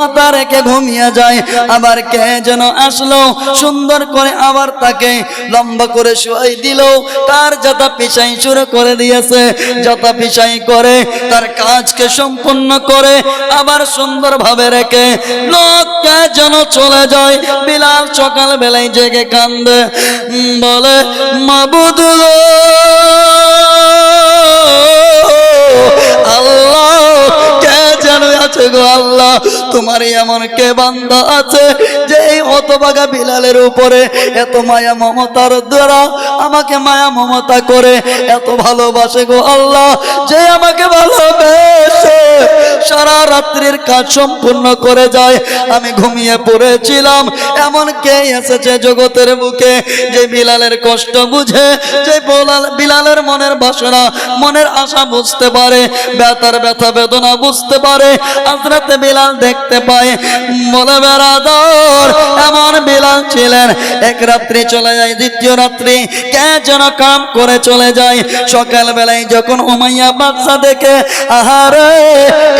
মাথা ঘুমিয়ে যায়। আবার কে যেন আসলো, সুন্দর করে আবার তাকে লম্বা করে শুয়াই দিল। তার যথা পিছাই শুরু করে দিয়েছে। যথা পিছাই করে তার কাজকে সম্পূর্ণ করে আবার সুন্দর ভাবে রেখে লোককে যেন চলে যায়। বিলাল সকাল বেলায় জেগে কান্দে, বলে মাবুদ আল্লাহ, কে যেন আছে গো আল্লাহ? তোমার এমন কে বান্দা আছে যে এই হতবাগা বিলালের উপরে এত মায়া মমতার দ্বারা আমাকে মায়া মমতা করে, এত ভালোবাসে গো আল্লাহ, যে আমাকে ভালোবেসে সারা রাত্রির কাজ সম্পূর্ণ করে যায়। আমি ঘুমিয়ে পড়েছিলাম, এমন কে এসেছে জগতের বুকে যে বিলালের কষ্ট বুঝে, যে বোলাল- বিলালের মনের বাসনা, মনের আশা বুঝতে পারে, ব্যথার ব্যথা বেদনা বুঝতে পারে। আজরাতে বিলাল দেখতে পায় বলে বেড়াদর এমন বিলাল ছিলেন। এক রাত্রি চলে যায়, দ্বিতীয় রাত্রি কে যেন কাম করে চলে যায়। সকাল বেলায় যখন উমাইয়া বাচ্চা দেখে, আহারে,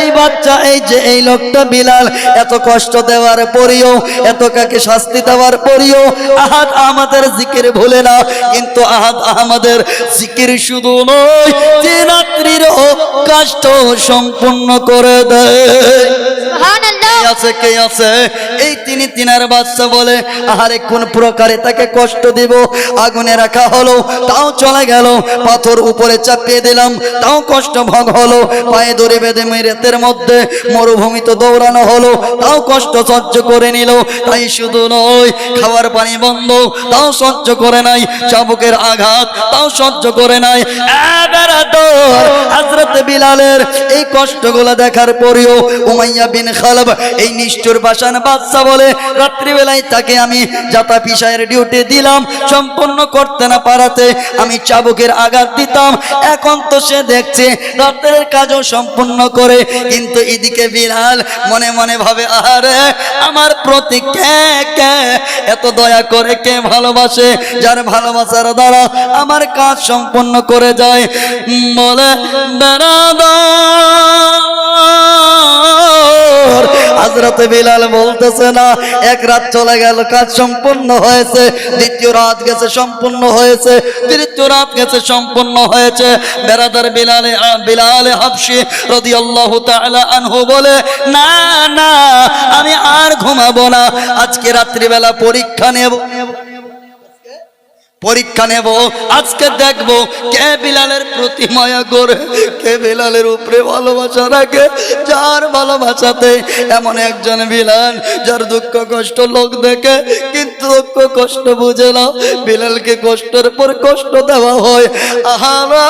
এই বাচ্চা, এই যে এই লোকটা বিলাল, এত কষ্ট দেওয়ার পরেও, এত কাকে শাস্তি দেওয়ার পরেও, আহাদ আমাদের জিকির ভুলে না। কিন্তু আহাদ আমাদের জিকির শুধু নয়, যে রাত্রির কষ্ট সম্পূর্ণ করে দেয়। কে আছে কে আছে? এই তিনি তিনার বাচ্চা বলে আহারে কোন প্রকারে তাকে কষ্ট দিব? আগুনে রাখা হলো তাও চলে গেল। পাথর উপরে চাপিয়ে দিলাম তাও কষ্ট ভোগ হলো। পায়ে ধরে বেঁধে মেরেতের মধ্যে মরুভূমিতে দৌড়ানো হলো তাও কষ্ট সহ্য করে নিল। তাই শুধু নয় খাবার পানি বন্ধ তাও সহ্য করে নাই। চাবুকের আঘাত তাও সহ্য করে নাই। বিলালের এই কষ্টগুলো দেখার পরেও উমাইয়া বিন খালাব এই নিষ্ঠুর বাসান বাদশা বলে, রাত্রিবেলায় তাকে আমি যাতা পিসায়ের ডিউটি দিলাম, সম্পূর্ণ করতে না পারাতে আমি চাবুকের আঘাত দিতাম। এখন তো সে দেখছে রাত্রের কাজও সম্পূর্ণ করে, কিন্তু এদিকে বিলাল মনে মনে ভাবে আরে আমার প্রতি কে কে? এত দয়া করে কে ভালোবাসে? যার ভালোবাসার দ্বারা আমার কাজ সম্পন্ন করে যায়। বলে বেড়াদার হাজরতে বিলাল বলতেছে না, এক রাত চলে গেল, কাজ সম্পূর্ণ হয়েছে, দ্বিতীয় রাত গেছে সম্পূর্ণ হয়েছে, তৃতীয় রাত গেছে সম্পূর্ণ হয়েছে। বেরাদার বিলালে বিলালে হাফসি রাদিয়াল্লাহু তাআলা আনহু বলে, না না, আমি আর ঘুমাবো না, আজকে রাত্রিবেলা পরীক্ষা নেব। পরীক্ষা নেব, আজকে দেখব কে বিলালের প্রতি মায়া করে, কে বিলালের উপরে ভালোবাসা রাখে। যার ভালোবাসাতে এমন একজন বিলাল, যার দুঃখ কষ্ট লোক দেখে, কিন্তু দুঃখ কষ্ট বুঝে না। বিলালকে কষ্টের পর কষ্ট দেওয়া হয়। আহারা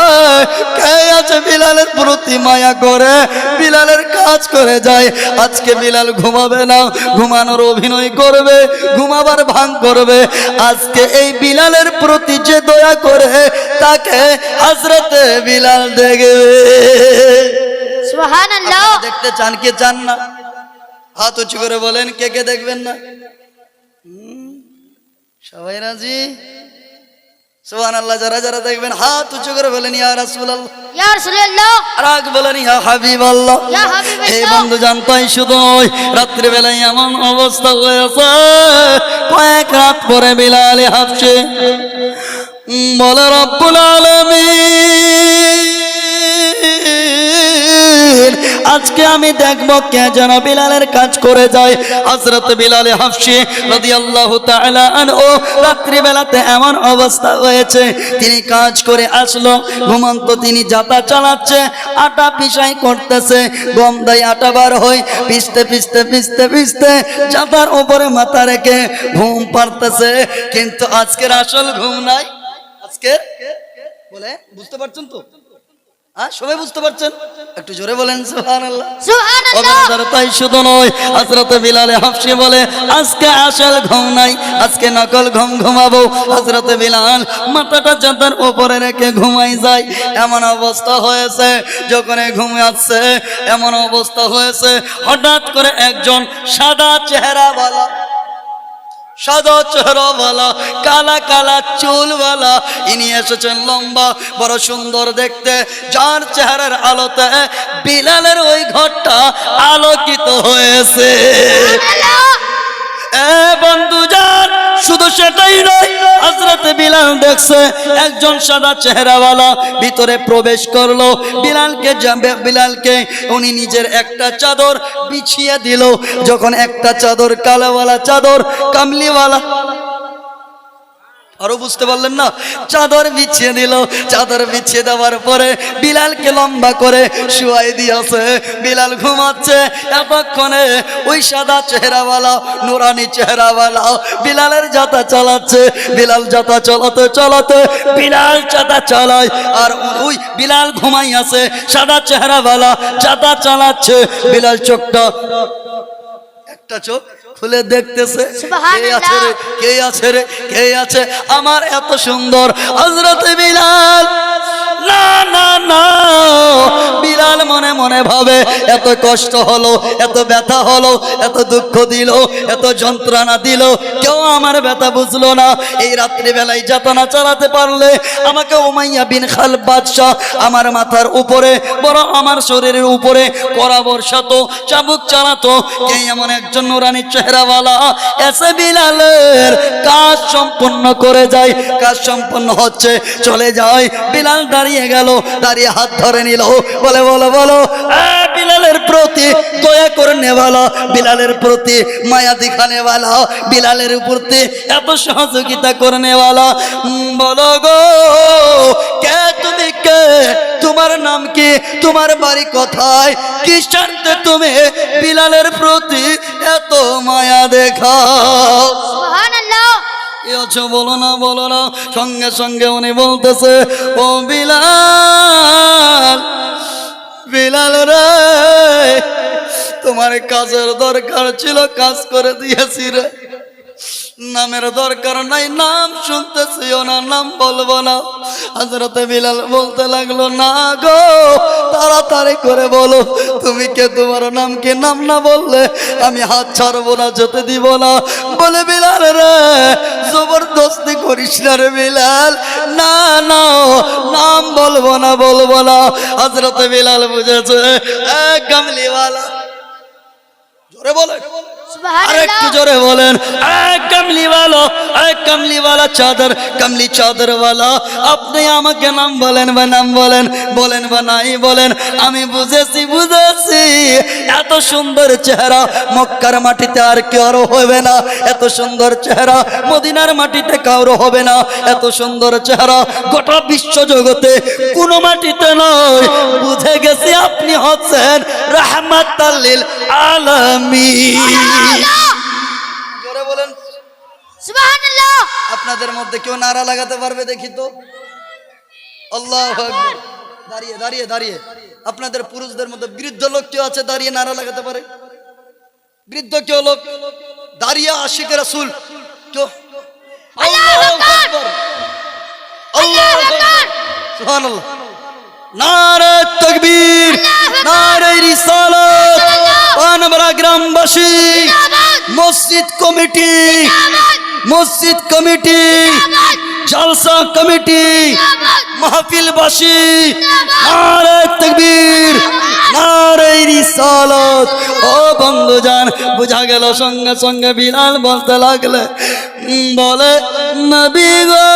কে আছে বিলালের প্রতি মায়া করে? বিলালের কাজ করে যায়। আজকে বিলাল ঘুমাবে না, ঘুমানোর অভিনয় করবে, ঘুমাবার ভাঙ করবে। আজকে এই বিলালের প্রতি যে দয়া করে তাকে হজরতে বিলাল দেখবে। দেখতে চান কে চান না? হাত উঁচু করে বলেন কে কে দেখবেন না? সবাই রাজি? সোহান আল্লাহ যারা যারা দেখবেন হাত উঁচু করে বলেন ইয়া রাসূলুল্লাহ। রাগ বলেন ইয়া হাবিব আল্লাহ এই বন্ধু জানতাই শুধু রাত্রিবেলায় এমন অবস্থা হয়েছে কয়েক পরে বিলালে হাফছে বলে রব্বুল আলামিন। আজকে আমি দেখব কে যেন বিলালের কাজ করে যায়। হযরত বিলালে হাফসি রাদিয়াল্লাহু তাআলা আনহু রাত্রিবেলাতে এমন অবস্থা হয়েছে, তিনি কাজ করে আসলো, ঘুমন্ত তিনি যাতা চালাচ্ছে, আটা পিসাই করতেছে, গম দেয় আটা বার হয় পিসতে পিসতে পিসতে পিসতে যাতার উপরে মাথা রেখে ঘুম পারতেছে কিন্তু আজকের আসল ঘুম নাই। আজকে বলে, বুঝতে পারছেন তো? হ্যাঁ সবাই বুঝতে পারছেন? একটু জোরে বলেন তাই শুধু নয় হজরত বিলালে হাফসি বলে আজকে আসল ঘুম নাই আজকে নকল ঘুম ঘুমাবো। হজরত বিলাল মাথাটা চাঁদার উপরে রেখে ঘুমাই যায়। এমন অবস্থা হয়েছে যখন ঘুমে আসছে এমন অবস্থা হয়েছে হঠাৎ করে একজন সাদা চেহারা বলা সাদা চেহারাওয়ালা কালা কালা চুলওয়ালা। ইনি এসেছেন লম্বা বড় সুন্দর দেখতে। যার চেহারার আলোতে বিলালের ওই ঘরটা আলোকিত হয়েছে। এ বন্ধু যান শুধু সেটাই নয় বিলাল দেখছে, একজন সাদা চেহারাওয়ালা ভিতরে প্রবেশ করল। বিলালকে বিলালকে উনি নিজের একটা চাদর বিছিয়ে দিল। যখন একটা চাদর কালোওয়ালা চাদর, কামলিওয়ালা আরও বুঝতে পারলেন না? চাদর বিছিয়ে দিল। চাদর বিছিয়ে দেওয়ার পরে বিলালকে লম্বা করে শুয়াই দিয়েছে। বিলাল ঘুমাচ্ছে এতক্ষণে। ওই সাদা চেহারাওয়ালা, নুরানি চেহারাওয়ালা বিলালের যাতা চালাচ্ছে। বিলাল যাতা চালাতে চালাতে বিলাল যাতা চালায়। আর ওই বিলাল ঘুমাই আছে সাদা চেহারাওয়ালা যাতা চালাচ্ছে। বিলাল চোখটা একটা চোখ খুলে দেখতেছে কে আছে রে কে আছে রে কে আছে? আমার এত সুন্দর হজরত বিলাল না না না। মনে মনে ভাবে, এত কষ্ট হলো, এত ব্যথা হলো, এত দুঃখ দিল, এত যন্ত্রণা দিল। কেউ আমার ব্যথা না। এই রাত্রিবেলায় যাতনা চালাতে পারলে আমাকে ওমাইয়া বিন খাল বাদশাহ আমার মাথার উপরে বড় আমার শরীরের উপরে করা বর্ষাতো, চাবুক চালাতো। কে এমন একজন নুরানি চেহারাওয়ালা? এসে বিলালের কাজ সম্পূর্ণ করে যায়, কাজ সম্পূর্ণ হচ্ছে, চলে যায়। বিলাল দাঁড়িয়ে গেল, দাঁড়িয়ে হাত ধরে নিল। বলে, বলো বলো বিলালের প্রতি দয়া করে নেওয়ালা বিলালের প্রতি মায়া দিখানেওয়ালা বিলালের প্রতি এত সহযোগিতা করে নেওয়ালা বলো গো, কে তুমি, কে? তোমার নাম কি? তোমার বাড়ি কোথায়? জানতে তুমি? বিলালের প্রতি এত মায়া দেখাও। কি আছো বলো না বলো না। সঙ্গে সঙ্গে উনি বলতেছে, ও বিলাল বিলাল রে, তোমার কাজের দরকার ছিল, কাজ করে দিয়েছি রে। নামের দরকার নাই, নাম শুনতেছিও না, নাম বলব না। হাজরতে বিলাল বলতে লাগল, না গো, তাড়াতাড়ি করে বলো, তুমি কে, তোমার নাম কি, নাম না বললে আমি হাত ছাড়বো না, যেতে দিব না। বলে বিলাল রে করিস না রে বিলাল। না না, নাম বলব না বলব না। হজরত বিলাল বুঝেছে এক গামলিওয়ালা। জোরে বলে আর একটু সুবহানাল্লাহ জোরে বলেন। কামলিওয়ালা কামলিওয়ালা চাদর, কামলি চাদর আপনি আমাকে নাম বলেন বা নাম বলেন বলেন বা নাই বলেন, আমি বুঝেছি বুঝেছি। এত সুন্দর চেহারা মক্কার মাটিতে আর কেউ হবে না। এত সুন্দর চেহারা মদিনার মাটিতে কারও হবে না। এত সুন্দর চেহারা গোটা বিশ্ব জগতে কোনো মাটিতে নয়। বুঝে গেছি আপনি হচ্ছেন রাহমাতাল্লিল আলামিন। জোরে বলেন। আপনাদের মধ্যে কেউ নারা লাগাতে পারবে দেখি তো? আল্লাহ দাঁড়িয়ে দাঁড়িয়ে দাঁড়িয়ে। আপনাদের পুরুষদের মধ্যে বৃদ্ধ লোক কেউ আছে দাঁড়িয়ে নারা লাগাতে পারে? বৃদ্ধ কেউ লোক? দাঁড়িয়ে আশিক রাসুল কেউ? নারে তাকবীর নারে রিসালাত। পানবরা গ্রামবাসী মসজিদ কমিটি মসজিদ কমিটি জলসা কমিটি মাহফিলবাসী নারে তকবীর নারে রিসালাত। ও বন্ধুজান বুঝা গেল সঙ্গে সঙ্গে বিলাল বলতে লাগলে বলে নবী গো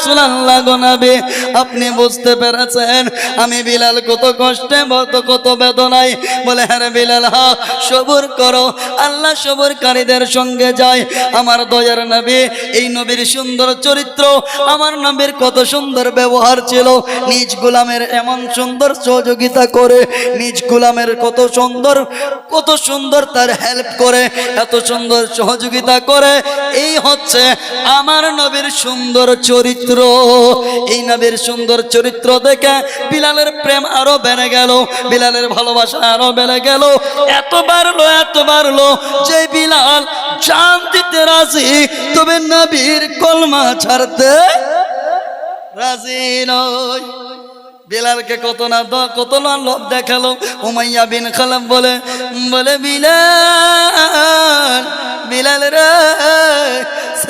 রাসূলুল্লাহ গো নবী, আপনি বুঝতে পেরেছেন? আমি বিলাল কত কষ্টে কত কত বেদনায়। বলে হ্যাঁ বিলাল হা সবুর করো। আল্লাহ সবুরকারীদের সঙ্গে যায়। আমার দয়ার নবী, এই নবীর সুন্দর চরিত্র, আমার নবীর কত সুন্দর ব্যবহার ছিল। নিজ গোলামের এমন সুন্দর সহযোগিতা করে, নিজ গোলামের কত সুন্দর কত সুন্দর তার হেল্প করে, এত সুন্দর সহযোগিতা করে। এই হচ্ছে আমার নবীর সুন্দর চরিত্র। এই নবীর সুন্দর চরিত্র দেখে বিলালের প্রেম আরও বেড়ে গেল, বিলালের ভালোবাসা আরও বেড়ে গেল। এত বাড়লো এত বাড়লো যে বিলাল জান দিতে রাজি, তবে নবীর কলমা ছাড়তে রাজি নয়। বিলালকে কত না দ- কত না লোভ দেখাল, উমাইয়া বিন খালাম বলে বলে, বিলাল বিলাল রে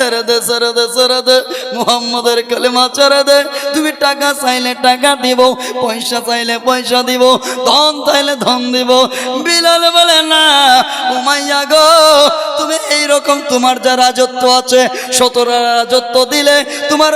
ছেড়ে দে দে, ছেড়ে দে। মোহাম্মদের কালেমা ছেড়ে দে। তুমি টাকা চাইলে টাকা দিব, পয়সা চাইলে পয়সা দিব, ধন চাইলে ধন দিব। বিলাল বলে, না, উমাইয়া গো, তুমি এইরকম তোমার যা রাজত্ব আছে, সতরা রাজত্ব দিলে তোমার